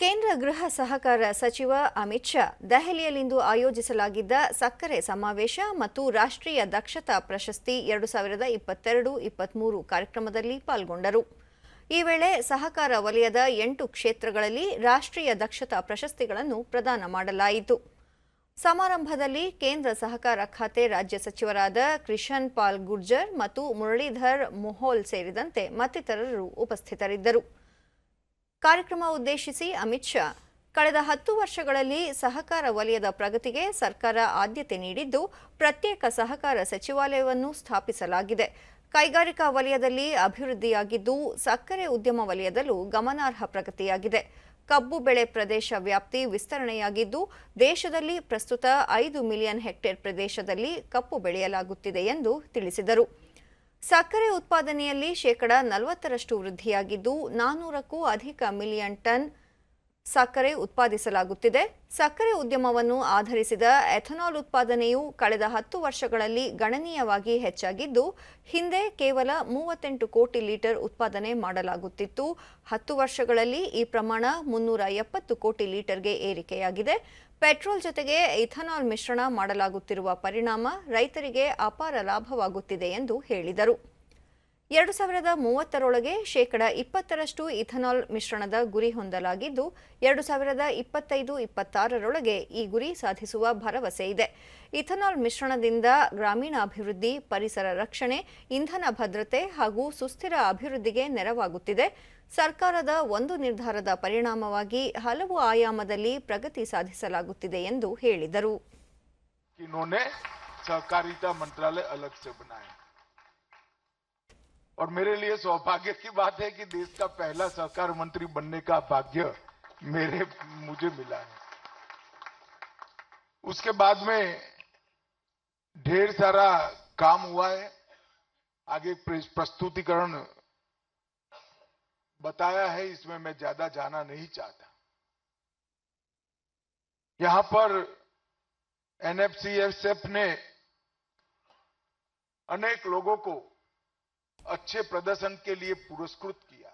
ಕೇಂದ್ರ ಗೃಹ ಸಹಕಾರ ಸಚಿವ ಅಮಿತ್ ಶಾ ದೆಹಲಿಯಲ್ಲಿಂದು ಆಯೋಜಿಸಲಾಗಿದ್ದ ಸಕ್ಕರೆ ಸಮಾವೇಶ ಮತ್ತು ರಾಷ್ಟ್ರೀಯ ದಕ್ಷತಾ ಪ್ರಶಸ್ತಿ ಎರಡು ಸಾವಿರದ ಇಪ್ಪತ್ತೆರಡು ಇಪ್ಪತ್ಮೂರು ಕಾರ್ಯಕ್ರಮದಲ್ಲಿ ಪಾಲ್ಗೊಂಡರು. ಈ ವೇಳೆ ಸಹಕಾರ ವಲಯದ ಎಂಟು ಕ್ಷೇತ್ರಗಳಲ್ಲಿ ರಾಷ್ಟ್ರೀಯ ದಕ್ಷತಾ ಪ್ರಶಸ್ತಿಗಳನ್ನು ಪ್ರದಾನ ಮಾಡಲಾಯಿತು. ಸಮಾರಂಭದಲ್ಲಿ ಕೇಂದ್ರ ಸಹಕಾರ ಖಾತೆ ರಾಜ್ಯ ಸಚಿವರಾದ ಕ್ರಿಷನ್ ಪಾಲ್ ಗುರ್ಜರ್ ಮತ್ತು ಮುರಳೀಧರ್ ಮೊಹೋಲ್ ಸೇರಿದಂತೆ ಮತ್ತಿತರರು ಉಪಸ್ಥಿತರಿದ್ದರು. ಕಾರ್ಯಕ್ರಮ ಉದ್ದೇಶಿಸಿ ಅಮಿತ್ ಶಾ. ಕಳೆದ ಹತ್ತು ವರ್ಷಗಳಲ್ಲಿ ಸಹಕಾರ ವಲಯದ ಪ್ರಗತಿಗೆ ಸರ್ಕಾರ ಆದ್ಯತೆ ನೀಡಿದ್ದು ಪ್ರತ್ಯೇಕ ಸಹಕಾರ ಸಚಿವಾಲಯವನ್ನು ಸ್ಥಾಪಿಸಲಾಗಿದೆ. ಕೈಗಾರಿಕಾ ವಲಯದಲ್ಲಿ ಅಭಿವೃದ್ಧಿಯಾಗಿದ್ದು ಸಕ್ಕರೆ ಉದ್ಯಮ ವಲಯದಲ್ಲೂ ಗಮನಾರ್ಹ ಪ್ರಗತಿಯಾಗಿದೆ. ಕಬ್ಬು ಬೆಳೆ ಪ್ರದೇಶ ವ್ಯಾಪ್ತಿ ವಿಸ್ತರಣೆಯಾಗಿದ್ದು ದೇಶದಲ್ಲಿ ಪ್ರಸ್ತುತ ಐದು ಮಿಲಿಯನ್ ಹೆಕ್ಟೇರ್ ಪ್ರದೇಶದಲ್ಲಿ ಕಬ್ಬು ಬೆಳೆಯಲಾಗುತ್ತಿದೆ ಎಂದು ತಿಳಿಸಿದರು. ಸಕ್ಕರೆ ಉತ್ಪಾದನೆಯಲ್ಲಿ ಶೇಕಡ ನಲವತ್ತರಷ್ಟು ವೃದ್ಧಿಯಾಗಿದ್ದು ನಾನ್ನೂರಕ್ಕೂ ಅಧಿಕ ಮಿಲಿಯನ್ ಟನ್ ಸಕ್ಕರೆ ಉತ್ಪಾದಿಸಲಾಗುತ್ತಿದೆ. ಸಕ್ಕರೆ ಉದ್ಯಮವನ್ನು ಆಧರಿಸಿದ ಎಥನಾಲ್ ಉತ್ಪಾದನೆಯು ಕಳೆದ ಹತ್ತು ವರ್ಷಗಳಲ್ಲಿ ಗಣನೀಯವಾಗಿ ಹೆಚ್ಚಾಗಿದ್ದು, ಹಿಂದೆ ಕೇವಲ ಮೂವತ್ತೆಂಟು ಕೋಟಿ ಲೀಟರ್ ಉತ್ಪಾದನೆ ಮಾಡಲಾಗುತ್ತಿತ್ತು. ಹತ್ತು ವರ್ಷಗಳಲ್ಲಿ ಈ ಪ್ರಮಾಣ ಮುನ್ನೂರ ಎಪ್ಪತ್ತು ಕೋಟಿ ಲೀಟರ್ಗೆ ಏರಿಕೆಯಾಗಿದೆ. ಪೆಟ್ರೋಲ್ ಜೊತೆಗೆ ಇಥನಾಲ್ ಮಿಶ್ರಣ ಮಾಡಲಾಗುತ್ತಿರುವ ಪರಿಣಾಮ ರೈತರಿಗೆ ಅಪಾರ ಲಾಭವಾಗುತ್ತಿದೆ ಎಂದು ಹೇಳಿದರು. ಎರಡು ಸಾವಿರದ ಮೂವತ್ತರೊಳಗೆ ಶೇಕಡ ಇಪ್ಪತ್ತರಷ್ಟು ಇಥನಾಲ್ ಮಿಶ್ರಣದ ಗುರಿ ಹೊಂದಲಾಗಿದ್ದು, ಎರಡು ಸಾವಿರದ ಇಪ್ಪತ್ತೈದು ಇಪ್ಪತ್ತಾರರೊಳಗೆ ಈ ಗುರಿ ಸಾಧಿಸುವ ಭರವಸೆ ಇದೆ. ಇಥನಾಲ್ ಮಿಶ್ರಣದಿಂದ ಗ್ರಾಮೀಣಾಭಿವೃದ್ಧಿ, ಪರಿಸರ ರಕ್ಷಣೆ, ಇಂಧನ ಭದ್ರತೆ ಹಾಗೂ ಸುಸ್ಥಿರ ಅಭಿವೃದ್ಧಿಗೆ ನೆರವಾಗುತ್ತಿದೆ. ಸರ್ಕಾರದ ಒಂದು ನಿರ್ಧಾರದ ಪರಿಣಾಮವಾಗಿ ಹಲವು ಆಯಾಮದಲ್ಲಿ ಪ್ರಗತಿ ಸಾಧಿಸಲಾಗುತ್ತಿದೆ ಎಂದು ಹೇಳಿದರು. और मेरे लिए सौभाग्य की बात है कि देश का पहला सहकार मंत्री बनने का भाग्य मेरे, मुझे मिला है। उसके बाद में ढेर सारा काम हुआ है। आगे प्रस्तुतिकरण बताया है, इसमें मैं ज़्यादा जाना नहीं चाहता। यहाँ पर एनएफसीएसएफ ने अनेक लोगों को अच्छे प्रदर्शन के लिए पुरस्कृत किया।